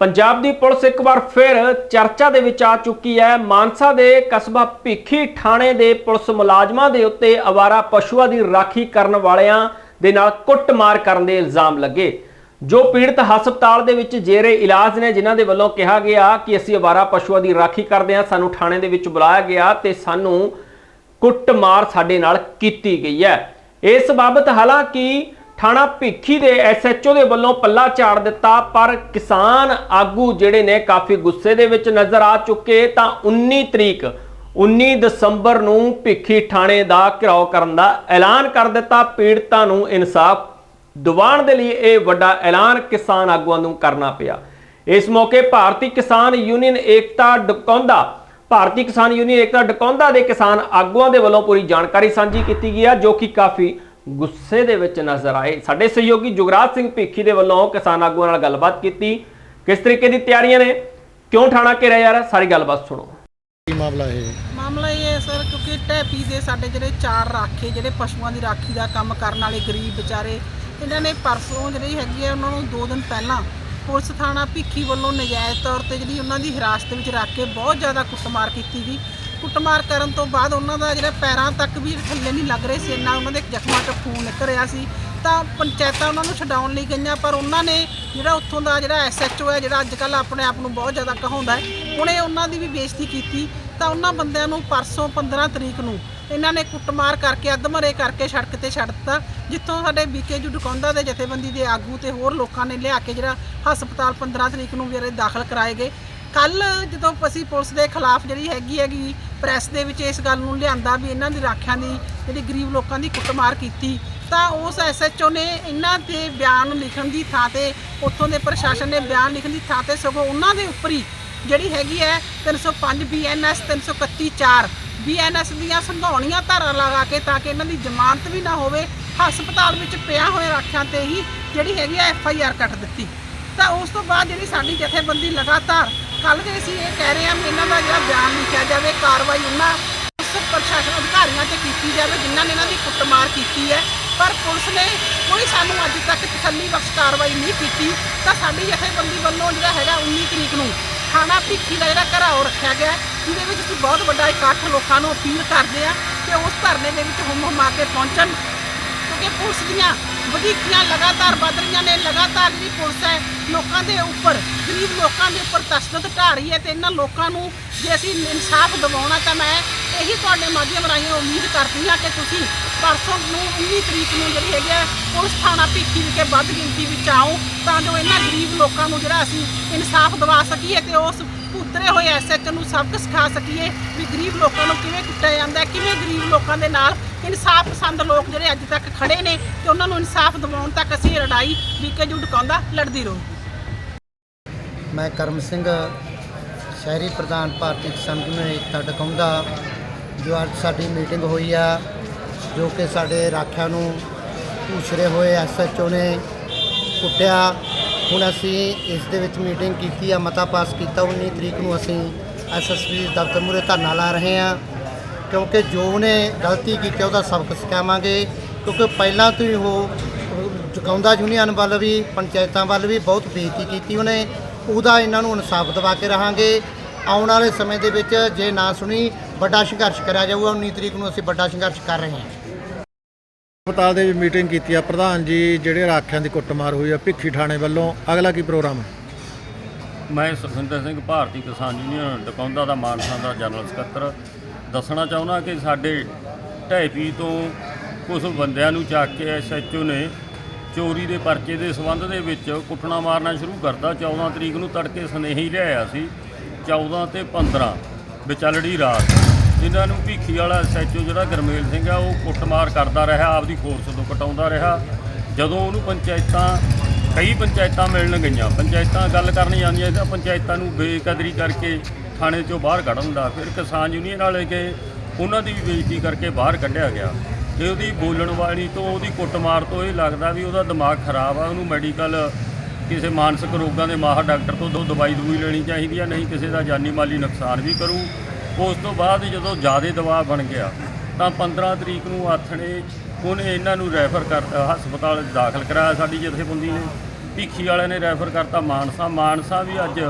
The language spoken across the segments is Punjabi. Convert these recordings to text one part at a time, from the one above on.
ਪੰਜਾਬ ਦੀ ਪੁਲਿਸ ਇੱਕ ਵਾਰ ਫਿਰ ਚਰਚਾ ਦੇ ਵਿੱਚ ਆ ਚੁੱਕੀ ਹੈ। ਮਾਨਸਾ ਦੇ ਕਸਬਾ ਭਿੱਖੀ ਥਾਣੇ ਦੇ ਪੁਲਿਸ ਮੁਲਾਜ਼ਮਾਂ ਦੇ ਉੱਤੇ ਅਵਾਰਾ ਪਸ਼ੂਆਂ ਦੀ ਰਾਖੀ ਕਰਨ ਵਾਲਿਆਂ ਦੇ ਨਾਲ ਕੁੱਟਮਾਰ ਕਰਨ ਦੇ ਇਲਜ਼ਾਮ ਲੱਗੇ। ਜੋ ਪੀੜਤ ਹਸਪਤਾਲ ਦੇ ਵਿੱਚ ਜੇਰੇ ਇਲਾਜ ਨੇ, ਜਿਨ੍ਹਾਂ ਦੇ ਵੱਲੋਂ ਕਿਹਾ ਗਿਆ ਕਿ ਅਸੀਂ ਅਵਾਰਾ ਪਸ਼ੂਆਂ ਦੀ ਰਾਖੀ ਕਰਦੇ ਹਾਂ, ਸਾਨੂੰ ਥਾਣੇ ਦੇ ਵਿੱਚ ਬੁਲਾਇਆ ਗਿਆ ਤੇ ਸਾਨੂੰ ਕੁੱਟਮਾਰ ਸਾਡੇ ਨਾਲ ਕੀਤੀ ਗਈ ਹੈ। ਇਸ ਬਾਬਤ ਹਾਲਾਂਕਿ ਥਾਣਾ ਭਿੱਖੀ ਦੇ ਐਸਐਚਓ ਦੇ ਵੱਲੋਂ ਪੱਲਾ ਝਾੜ ਦਿੱਤਾ, ਪਰ ਕਿਸਾਨ ਆਗੂ ਜਿਹੜੇ ਨੇ ਕਾਫੀ ਗੁੱਸੇ ਦੇ ਵਿੱਚ ਨਜ਼ਰ ਆ ਚੁੱਕੇ, ਤਾਂ 19 ਤਰੀਕ 19 ਦਸੰਬਰ ਨੂੰ ਭਿੱਖੀ ਥਾਣੇ ਦਾ ਘਿਰਾਓ ਕਰਨ ਦਾ ਐਲਾਨ ਕਰ ਦਿੱਤਾ। ਪੀੜਤਾਂ ਨੂੰ ਇਨਸਾਫ ਦਿਵਾਉਣ ਦੇ ਲਈ ਇਹ ਵੱਡਾ ਐਲਾਨ ਕਿਸਾਨ ਆਗੂਆਂ ਨੂੰ ਕਰਨਾ ਪਿਆ। ਇਸ ਮੌਕੇ ਭਾਰਤੀ ਕਿਸਾਨ ਯੂਨੀਅਨ ਏਕਤਾ ਡਕੌਂਦਾ, ਭਾਰਤੀ ਕਿਸਾਨ ਯੂਨੀਅਨ ਏਕਤਾ ਡਕੌਂਦਾ ਦੇ ਕਿਸਾਨ ਆਗੂਆਂ ਦੇ ਵੱਲੋਂ ਪੂਰੀ ਜਾਣਕਾਰੀ ਸਾਂਝੀ ਕੀਤੀ ਗਈ ਹੈ, ਜੋ ਕਿ ਕਾਫੀ ਗੁੱਸੇ ਦੇ ਵਿੱਚ ਨਜ਼ਰ ਆਏ। ਸਾਡੇ ਸਹਿਯੋਗੀ ਜੁਗਰਾਜ ਸਿੰਘ ਭੀਖੀ ਦੇ ਵੱਲੋਂ ਕਿਸਾਨ ਆਗੂਆਂ ਨਾਲ ਗੱਲਬਾਤ ਕੀਤੀ। ਕਿਸ ਤਰੀਕੇ ਦੀ ਤਿਆਰੀਆਂ ਨੇ? ਕਿਉਂ ਠਾਣਾ ਘੇਰਿਆ ਯਾਰ ਸਾਰੀ ਗੱਲਬਾਤ ਸੁਣੋ। ਕੀ ਮਾਮਲਾ ਹੈ ਮਾਮਲਾ ਇਹ ਹੈ ਸਰ ਕਿਉਂਕਿ ਢੈਪੀ ਦੇ ਸਾਡੇ ਜਿਹੜੇ ਚਾਰ ਰਾਖੇ ਜਿਹੜੇ ਪਸ਼ੂਆਂ ਦੀ ਰਾਖੀ ਦਾ ਕੰਮ ਕਰਨ ਵਾਲੇ ਗਰੀਬ ਵਿਚਾਰੇ ਇਹਨਾਂ ਨੇ ਪਰਸੋਂ ਜਿਹੜੀ ਹੈਗੀ ਹੈ ਉਹਨਾਂ ਨੂੰ 2 ਦਿਨ ਪਹਿਲਾਂ ਪੁਲਿਸ ਥਾਣਾ ਭਿੱਖੀ ਵੱਲੋਂ ਨਜਾਇਜ਼ ਤੌਰ ਤੇ ਜਿਹੜੀ ਉਹਨਾਂ ਦੀ ਹਿਰਾਸਤ ਵਿੱਚ ਰੱਖ ਕੇ ਬਹੁਤ ਜ਼ਿਆਦਾ ਕੁੱਟਮਾਰ ਕੀਤੀ ਗਈ ਕੁੱਟਮਾਰ ਕਰਨ ਤੋਂ ਬਾਅਦ ਉਹਨਾਂ ਦਾ ਜਿਹੜਾ ਪੈਰਾਂ ਤੱਕ ਵੀ ਥੱਲੇ ਨਹੀਂ ਲੱਗ ਰਹੇ ਸੀ, ਇੰਨਾ ਉਹਨਾਂ ਦੇ ਜ਼ਖਮਾਂ 'ਚੋਂ ਖੂਨ ਨਿਕਲ ਰਿਹਾ ਸੀ। ਤਾਂ ਪੰਚਾਇਤਾਂ ਉਹਨਾਂ ਨੂੰ ਛਡਾਉਣ ਲਈ ਗਈਆਂ, ਪਰ ਉਹਨਾਂ ਨੇ ਜਿਹੜਾ ਉੱਥੋਂ ਦਾ ਜਿਹੜਾ ਐਸਐਚਓ ਹੈ, ਜਿਹੜਾ ਅੱਜ ਕੱਲ ਆਪਣੇ ਆਪ ਨੂੰ ਬਹੁਤ ਜ਼ਿਆਦਾ ਕਹਾਉਂਦਾ ਹੈ, ਉਹਨੇ ਉਹਨਾਂ ਦੀ ਵੀ ਬੇਇੱਜ਼ਤੀ ਕੀਤੀ। ਤਾਂ ਉਹਨਾਂ ਬੰਦਿਆਂ ਨੂੰ ਪਰਸੋਂ 15 ਤਰੀਕ ਨੂੰ ਇਹਨਾਂ ਨੇ ਕੁੱਟਮਾਰ ਕਰਕੇ, ਅੱਧਮਰੇ ਕਰਕੇ ਸੜਕ ਤੇ ਛੱਡ ਦਿੱਤਾ, ਜਿੱਥੋਂ ਸਾਡੇ ਬੀਕੇ ਜੂ ਡਕੌਂਦਾ ਦੇ ਜਥੇਬੰਦੀ ਦੇ ਆਗੂ ਤੇ ਹੋਰ ਲੋਕਾਂ ਨੇ ਲਿਆ ਕੇ ਜਿਹੜਾ ਹਸਪਤਾਲ 15 ਤਰੀਕ ਨੂੰ ਵੀਰੇ ਦਾਖਲ ਕਰਾਏ ਗਏ। ਕੱਲ ਜਦੋਂ ਅਸੀਂ ਪੁਲਿਸ ਦੇ ਖਿਲਾਫ ਜਿਹੜੀ ਹੈਗੀ ਹੈਗੀ ਪ੍ਰੈਸ ਦੇ ਵਿੱਚ ਇਸ ਗੱਲ ਨੂੰ ਲਿਆਂਦਾ ਵੀ ਇਹਨਾਂ ਦੀ ਰਾਖਿਆਂ ਦੀ ਜਿਹੜੀ ਗਰੀਬ ਲੋਕਾਂ ਦੀ ਕੁੱਟਮਾਰ ਕੀਤੀ, ਤਾਂ ਉਸ ਐਸਐਚਓ ਨੇ ਇਹਨਾਂ ਦੇ ਬਿਆਨ ਲਿਖਣ ਦੀ ਥਾਂ ਤੇ, ਉੱਥੋਂ ਦੇ ਪ੍ਰਸ਼ਾਸਨ ਨੇ ਬਿਆਨ ਲਿਖਣ ਦੀ ਥਾਂ ਤੇ ਸਗੋਂ ਉਹਨਾਂ ਦੇ ਉੱਪਰ ਹੀ ਜਿਹੜੀ ਹੈਗੀ ਹੈ 305 ਬੀਐਨਐਸ 331 4 ਬੀਐਨਐਸ ਦੀਆਂ ਸੰਘਾਉਣੀਆਂ ਧਾਰਾ ਲਗਾ ਕੇ ਤਾਂ ਕਿ ਇਹਨਾਂ ਦੀ ਜ਼ਮਾਨਤ ਵੀ ਨਾ ਹੋਵੇ, ਹਸਪਤਾਲ ਵਿੱਚ ਪਿਆ ਹੋਏ ਰਾਖਿਆਂ ਤੇ ਹੀ ਜਿਹੜੀ ਹੈਗੀ ਹੈ ਐਫ ਆਈ ਆਰ ਕੱਟ ਦਿੱਤੀ। ਤਾਂ ਉਸ ਤੋਂ ਬਾਅਦ ਜਿਹੜੀ ਸਾਡੀ ਜਥੇਬੰਦੀ ਲਗਾਤਾਰ ਕੱਲ ਦੇ ਅਸੀਂ ਇਹ ਕਹਿ ਰਹੇ ਹਾਂ ਵੀ ਇਹਨਾਂ ਦਾ ਜਿਹੜਾ ਬਿਆਨ ਲਿਖਿਆ ਜਾਵੇ, ਕਾਰਵਾਈ ਉਹਨਾਂ ਉਸ ਪ੍ਰਸ਼ਾਸਨ ਅਧਿਕਾਰੀਆਂ ਤੇ ਕੀਤੀ ਜਾਵੇ, ਜਿਨ੍ਹਾਂ ਨੇ ਇਹਨਾਂ ਦੀ ਕੁੱਟਮਾਰ ਕੀਤੀ ਹੈ। ਪਰ ਪੁਲਿਸ ਨੇ ਕੋਈ ਸਾਨੂੰ ਅੱਜ ਤੱਕ ਤਸੱਲੀ ਬਖਸ਼ ਕਾਰਵਾਈ ਨਹੀਂ ਕੀਤੀ, ਤਾਂ ਸਾਡੀ ਜਥੇਬੰਦੀ ਵੱਲੋਂ ਜਿਹੜਾ ਹੈਗਾ 19 ਤਰੀਕ ਨੂੰ ਥਾਣਾ ਭਿੱਖੀ ਦਾ ਜਿਹੜਾ ਘਰਾਓ ਰੱਖਿਆ ਗਿਆ ਜਿਹਦੇ ਵਿੱਚ ਅਸੀਂ ਬਹੁਤ ਵੱਡਾ ਇਕੱਠ ਲੋਕਾਂ ਨੂੰ ਅਪੀਲ ਕਰਦੇ ਆ ਕਿ ਉਸ ਧਰਨੇ ਦੇ ਵਿੱਚ ਹੁੰਮ ਹੁਮਾ ਕੇ ਪਹੁੰਚਣ। ਕਿਉਂਕਿ ਪੁਲਿਸ ਦੀਆਂ ਵਧੀਕੀਆਂ ਲਗਾਤਾਰ ਵੱਧ ਰਹੀਆਂ ਨੇ, ਲਗਾਤਾਰ ਜਿਹੜੀ ਪੁਲਿਸ ਹੈ ਲੋਕਾਂ ਦੇ ਉੱਪਰ, ਗਰੀਬ ਲੋਕਾਂ ਦੇ ਉੱਪਰ ਤਸ਼ੱਦਦ ਢਾ ਰਹੀ ਹੈ ਤੇ ਇਹਨਾਂ ਲੋਕਾਂ ਨੂੰ ਜੇ ਅਸੀਂ ਇਨਸਾਫ ਦਿਵਾਉਣਾ ਤਾਂ ਮੈਂ ਇਹੀ ਤੁਹਾਡੇ ਮਾਧਿਅਮ ਰਾਹੀਂ ਉਮੀਦ ਕਰਦੀ ਹਾਂ ਕਿ ਤੁਸੀਂ ਪਰਸੋਂ ਨੂੰ 19 ਤਰੀਕ ਨੂੰ ਜਿਹੜੀ ਹੈਗੀ ਹੈ, ਪੁਲਿਸ ਥਾਣਾ ਭਿੱਖੀ ਵਿਖੇ ਵੱਧ ਗਿਣਤੀ ਵਿੱਚ ਆਓ ਤਾਂ ਜੋ ਇਹਨਾਂ ਗਰੀਬ ਲੋਕਾਂ ਨੂੰ ਜਿਹੜਾ ਅਸੀਂ ਇਨਸਾਫ ਦਿਵਾ ਸਕੀਏ ਤੇ ਉਸ ਉਤਰੇ ਹੋਏ ਐਸਐਚ ਨੂੰ ਸਬਕ ਸਿਖਾ ਸਕੀਏ ਵੀ ਗਰੀਬ ਲੋਕਾਂ ਨੂੰ ਕਿਵੇਂ ਕੁੱਟਿਆ ਜਾਂਦਾ ਹੈ, ਕਿਵੇਂ ਗਰੀਬ ਲੋਕਾਂ ਦੇ ਨਾਲ ਇਨਸਾਫ ਪਸੰਦ ਲੋਕ ਜਿਹੜੇ ਅੱਜ ਤੱਕ ਖੜੇ ਨੇ ਤੇ ਉਹਨਾਂ ਨੂੰ ਇਨਸਾਫ ਦਿਵਾਉਣ ਤੱਕ ਅਸੀਂ ਇਹ ਲੜਾਈ ਵੀਕੇ ਜੂ ਡਕਾਉਂਦਾ ਲੜਦੀ ਰਹੂ। ਮੈਂ ਕਰਮ ਸਿੰਘ ਸ਼ਹਿਰੀ ਪ੍ਰਧਾਨ ਭਾਰਤੀ ਕਿਸਾਨ ਯੂਨੀਅਨ ਏਕਤਾ ਡਕਾਉਂਦਾ ਜੋ ਅੱਜ ਸਾਡੀ ਮੀਟਿੰਗ ਹੋਈ ਆ ਜੋ ਕਿ ਸਾਡੇ ਰਾਖਿਆਂ ਨੂੰ ਉਛਰੇ ਹੋਏ ਐਸਐਚਓ ਨੇ ਕੁੱਟਿਆ। ਹੁਣ ਅਸੀਂ ਇਸ ਦੇ ਵਿੱਚ ਮੀਟਿੰਗ ਕੀਤੀ ਆ, ਮਤਾ ਪਾਸ ਕੀਤਾ 19 ਤਰੀਕ ਨੂੰ ਅਸੀਂ ਐਸਐਸਪੀ ਦਫ਼ਤਰ ਮੂਹਰੇ ਧਰਨਾ ਲਾ ਰਹੇ ਹਾਂ। ਕਿਉਂਕਿ ਜੋ ਉਹਨੇ ਗਲਤੀ ਕੀਤੀ ਉਹਦਾ ਸਬਕ ਸਿਖਾਵਾਂਗੇ। ਕਿਉਂਕਿ ਪਹਿਲਾਂ ਤੋਂ ਹੀ ਉਹ ਚੁਕਾਉਂਦਾ ਯੂਨੀਅਨ ਵੱਲ ਵੀ, ਪੰਚਾਇਤਾਂ ਵੱਲ ਵੀ ਬਹੁਤ ਬੇਇੱਜ਼ਤੀ ਕੀਤੀ ਉਹਨੇ। ਉਹਦਾ ਇਹਨਾਂ ਨੂੰ ਇਨਸਾਫ ਦਿਵਾ ਕੇ ਰਹਾਂਗੇ। ਆਉਣ ਵਾਲੇ ਸਮੇਂ ਦੇ ਵਿੱਚ ਜੇ ਨਾ ਸੁਣੀ, ਵੱਡਾ ਸੰਘਰਸ਼ ਕਰਿਆ ਜਾਊਗਾ 19 ਤਰੀਕ ਨੂੰ ਅਸੀਂ ਵੱਡਾ ਸੰਘਰਸ਼ ਕਰ ਰਹੇ ਹਾਂ। ਹਸਪਤਾਲ ਦੇ ਵਿੱਚ ਮੀਟਿੰਗ ਕੀਤੀ ਆ। ਪ੍ਰਧਾਨ ਜੀ, ਜਿਹੜੇ ਰਾਖਿਆਂ ਦੀ ਕੁੱਟਮਾਰ ਹੋਈ ਆ, ਭਿੱਖੀ ਥਾਣੇ ਵੱਲੋਂ ਅਗਲਾ ਕੀ ਪ੍ਰੋਗਰਾਮ? ਹੈ ਮੈਂ ਸੁਖਿੰਦਰ ਸਿੰਘ, ਭਾਰਤੀ ਕਿਸਾਨ ਯੂਨੀਅਨ, ਡਕੌਂਦਾ ਦਾ ਮਾਨਸਾ ਦਾ ਜਨਰਲ ਸਕੱਤਰ। ਦੱਸਣਾ ਚਾਹੁੰਦਾ ਕਿ ਸਾਡੇ ਢੈਪੀ ਤੋਂ ਕੁਝ ਬੰਦਿਆਂ ਨੂੰ ਚੱਕ ਕੇ ਐਸਐਚਓ ਨੇ ਚੋਰੀ ਦੇ ਪਰਚੇ ਦੇ ਸਬੰਧ ਦੇ ਵਿੱਚ ਕੁੱਟਣਾ ਮਾਰਨਾ ਸ਼ੁਰੂ ਕਰਤਾ। 14 ਤਰੀਕ ਨੂੰ ਤੜਕੇ ਸੁਨੇਹੀ ਲਿਆਇਆ ਸੀ। 14 ਤੇ 15 ਵਿਚਲੜੀ ਰਾਤ। ਜਿਨ੍ਹਾਂ ਨੂੰ ਭੀਖੀ ਵਾਲਾ ਐਸਐਚਓ ਜਿਹੜਾ ਗਰਮੇਲ ਸਿੰਘ ਆ, ਉਹ ਕੁੱਟਮਾਰ ਕਰਦਾ ਰਿਹਾ, ਆਪਦੀ ਫੋਰਸ ਤੋਂ ਕਟਾਉਂਦਾ ਰਿਹਾ। ਜਦੋਂ ਉਹਨੂੰ ਪੰਚਾਇਤਾਂ, ਕਈ ਪੰਚਾਇਤਾਂ ਮਿਲਣ ਗਈਆਂ, ਪੰਚਾਇਤਾਂ ਗੱਲ ਕਰਨ ਜਾਂਦੀਆਂ ਤਾਂ ਪੰਚਾਇਤਾਂ ਨੂੰ ਬੇਕਦਰੀ ਕਰਕੇ ਥਾਣੇ ਚੋਂ ਬਾਹਰ ਕੱਢਣ ਦਾ, ਫਿਰ ਕਿਸਾਨ ਯੂਨੀਅਨ ਵਾਲੇ ਗਏ ਉਹਨਾਂ ਦੀ ਵੀ ਬੇਇੱਜ਼ਤੀ ਕਰਕੇ ਬਾਹਰ ਕੱਢਿਆ ਗਿਆ। ਤੇ ਉਹਦੀ ਬੋਲਣ ਵਾਲੀ ਤੋਂ, ਉਹਦੀ ਕੁੱਟਮਾਰ ਤੋਂ ਇਹ ਲੱਗਦਾ ਵੀ ਉਹਦਾ ਦਿਮਾਗ ਖਰਾਬ ਆ, ਉਹਨੂੰ ਮੈਡੀਕਲ ਕਿਸੇ ਮਾਨਸਿਕ ਰੋਗਾਂ ਦੇ ਮਾਹਰ ਡਾਕਟਰ ਤੋਂ ਦੋ ਦਵਾਈ ਦਵਾਈ ਲੈਣੀ ਚਾਹੀਦੀ ਆ, ਨਹੀਂ ਕਿਸੇ ਦਾ ਜਾਨੀ ਮਾਲੀ ਨੁਕਸਾਨ ਵੀ ਕਰੂ। ਉਸ ਤੋਂ ਬਾਅਦ ਜਦੋਂ ਜ਼ਿਆਦਾ ਦਬਾਅ ਬਣ ਗਿਆ, ਤਾਂ 15 ਤਰੀਕ ਨੂੰ ਆਥਣੇ ਉਹਨੇ ਇਹਨਾਂ ਨੂੰ ਰੈਫਰ ਕਰਤਾ ਹਸਪਤਾਲ ਦਾਖਲ ਕਰਾਇਆ ਸਾਡੀ ਜਥੇਬੰਦੀ ਨੇ। ਭੀਖੀ ਵਾਲਿਆਂ ਨੇ ਰੈਫਰ ਕਰਤਾ ਮਾਨਸਾ। ਮਾਨਸਾ ਵੀ ਅੱਜ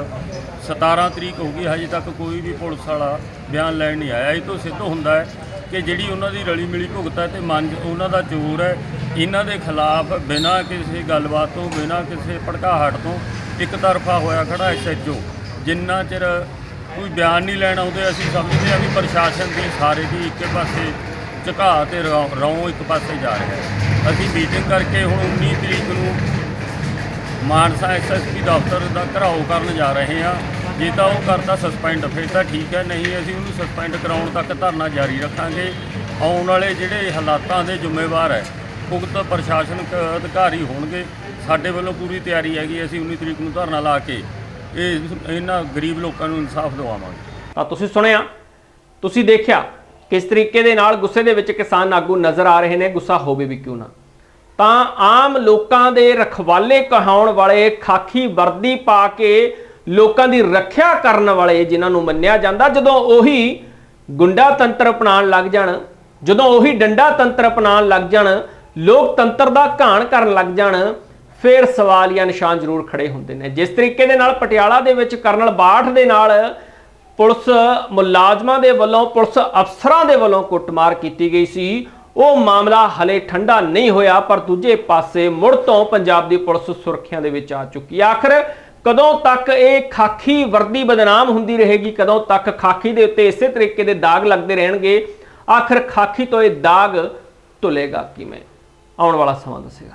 17 ਤਰੀਕ ਹੋ ਗਈ, ਹਜੇ ਤੱਕ ਕੋਈ ਵੀ ਪੁਲਿਸ ਵਾਲਾ ਬਿਆਨ ਲੈਣ ਨਹੀਂ ਆਇਆ। ਇਹ ਤੋਂ ਸਿੱਧ ਹੁੰਦਾ ਹੈ ਕਿ ਜਿਹੜੀ ਉਹਨਾਂ ਦੀ ਰਲੀ ਮਿਲੀ ਭੁਗਤ ਹੈ ਤੇ ਮਨ 'ਚ ਉਹਨਾਂ ਦਾ ਜ਼ੋਰ ਹੈ, ਇਹਨਾਂ ਦੇ ਖਿਲਾਫ ਬਿਨਾਂ ਕਿਸੇ ਗੱਲਬਾਤ ਤੋਂ, ਬਿਨਾਂ ਕਿਸੇ ਭੜਕਾਹਟ ਤੋਂ ਇੱਕ ਤਰਫਾ ਹੋਇਆ ਖੜਾ ਐਸਐਚਓ ਜਿੰਨਾ ਚਿਰ ਕੋਈ ਬਿਆਨ ਨਹੀਂ ਲੈਣ ਆਉਂਦੇ, ਅਸੀਂ ਸਮਝਦੇ ਹਾਂ ਵੀ ਪ੍ਰਸ਼ਾਸਨ ਦੀ ਸਾਰੇ ਦੀ ਇੱਕ ਪਾਸੇ ਝੁਕਾ ਤੇ ਰੌ, ਰੌਂ ਇੱਕ ਪਾਸੇ ਜਾ ਰਿਹਾ ਹੈ। ਅਸੀਂ ਮੀਟਿੰਗ ਕਰਕੇ ਹੁਣ 19 ਤਰੀਕ ਨੂੰ ਮਾਨਸਾ ਐਸਐਸਪੀ ਦਫ਼ਤਰ ਦਾ ਘਰਾਓ ਕਰਨ ਜਾ ਰਹੇ ਹਾਂ। ਜੇ ਤਾਂ ਉਹ ਕਰਤਾ ਸਸਪੈਂਡ ਫਿਰ ਤਾਂ ਠੀਕ ਹੈ, ਨਹੀਂ ਅਸੀਂ ਉਹਨੂੰ ਸਸਪੈਂਡ ਕਰਾਉਣ ਤੱਕ ਧਰਨਾ ਜਾਰੀ ਰੱਖਾਂਗੇ। ਆਉਣ ਵਾਲੇ ਜਿਹੜੇ ਹਾਲਾਤਾਂ ਦੇ ਜ਼ਿੰਮੇਵਾਰ ਹੈ ਉਕਤ ਪ੍ਰਸ਼ਾਸਨਿਕ ਅਧਿਕਾਰੀ ਹੋਣਗੇ। ਸਾਡੇ ਵੱਲੋਂ ਪੂਰੀ ਤਿਆਰੀ ਹੈਗੀ ਅਸੀਂ 19 ਤਰੀਕ ਨੂੰ ਧਰਨਾ ਲਾ ਕੇ ਇਹ ਇਹਨਾਂ ਗਰੀਬ ਲੋਕਾਂ ਨੂੰ ਇਨਸਾਫ ਦਿਵਾਵਾਂਗੇ। ਤਾਂ ਤੁਸੀਂ ਸੁਣਿਆ, ਤੁਸੀਂ ਦੇਖਿਆ ਕਿਸ ਤਰੀਕੇ ਦੇ ਨਾਲ ਗੁੱਸੇ ਦੇ ਵਿੱਚ ਕਿਸਾਨ ਆਗੂ ਨਜ਼ਰ ਆ ਰਹੇ ਨੇ, ਗੁੱਸਾ ਹੋਵੇ ਵੀ ਕਿਉਂ ਨਾ। ਤਾਂ ਆਮ ਲੋਕਾਂ ਦੇ ਰਖਵਾਲੇ ਕਹਾਉਣ ਵਾਲੇ, ਖਾਕੀ ਵਰਦੀ ਪਾ ਕੇ ਲੋਕਾਂ ਦੀ ਰੱਖਿਆ ਕਰਨ ਵਾਲੇ ਜਿਨ੍ਹਾਂ ਨੂੰ ਮੰਨਿਆ ਜਾਂਦਾ, ਜਦੋਂ ਉਹੀ ਗੁੰਡਾ ਤੰਤਰ ਅਪਣਾਉਣ ਲੱਗ ਜਾਣ, ਜਦੋਂ ਉਹੀ ਡੰਡਾ ਤੰਤਰ ਅਪਣਾਉਣ ਲੱਗ ਜਾਣ, ਲੋਕਤੰਤਰ ਦਾ ਘਾਣ ਕਰਨ ਲੱਗ ਜਾਣ ਫਿਰ ਸਵਾਲੀਆ ਨਿਸ਼ਾਨ ਜ਼ਰੂਰ ਖੜੇ ਹੁੰਦੇ ਨੇ। ਜਿਸ ਤਰੀਕੇ ਦੇ ਨਾਲ ਪਟਿਆਲਾ ਦੇ ਵਿੱਚ ਕਰਨਲ ਬਾਠ ਦੇ ਨਾਲ ਪੁਲਿਸ ਮੁਲਾਜ਼ਮਾਂ ਦੇ ਵੱਲੋਂ, ਪੁਲਿਸ ਅਫਸਰਾਂ ਦੇ ਵੱਲੋਂ ਕੁੱਟਮਾਰ ਕੀਤੀ ਗਈ ਸੀ। ਉਹ ਮਾਮਲਾ ਹਲੇ ਠੰਡਾ ਨਹੀਂ ਹੋਇਆ, ਪਰ ਦੂਜੇ ਪਾਸੇ ਮੁੜ ਤੋਂ ਪੰਜਾਬ ਦੀ ਪੁਲਿਸ ਸੁਰੱਖਿਆ ਦੇ ਵਿੱਚ ਆ ਚੁੱਕੀ ਹੈ। ਆਖਰ ਕਦੋਂ ਤੱਕ ਇਹ ਖਾਕੀ ਵਰਦੀ ਬਦਨਾਮ ਹੁੰਦੀ ਰਹੇਗੀ? ਕਦੋਂ ਤੱਕ ਖਾਕੀ ਦੇ ਉੱਤੇ ਇਸੇ ਤਰੀਕੇ ਦੇ ਦਾਗ ਲੱਗਦੇ ਰਹਿਣਗੇ? ਆਖਰ ਖਾਕੀ ਤੋਂ ਇਹ ਦਾਗ ਧੁਲੇਗਾ ਕਿਵੇਂ? ਆਉਣ ਵਾਲਾ ਸਮਾਂ ਦੱਸੇਗਾ।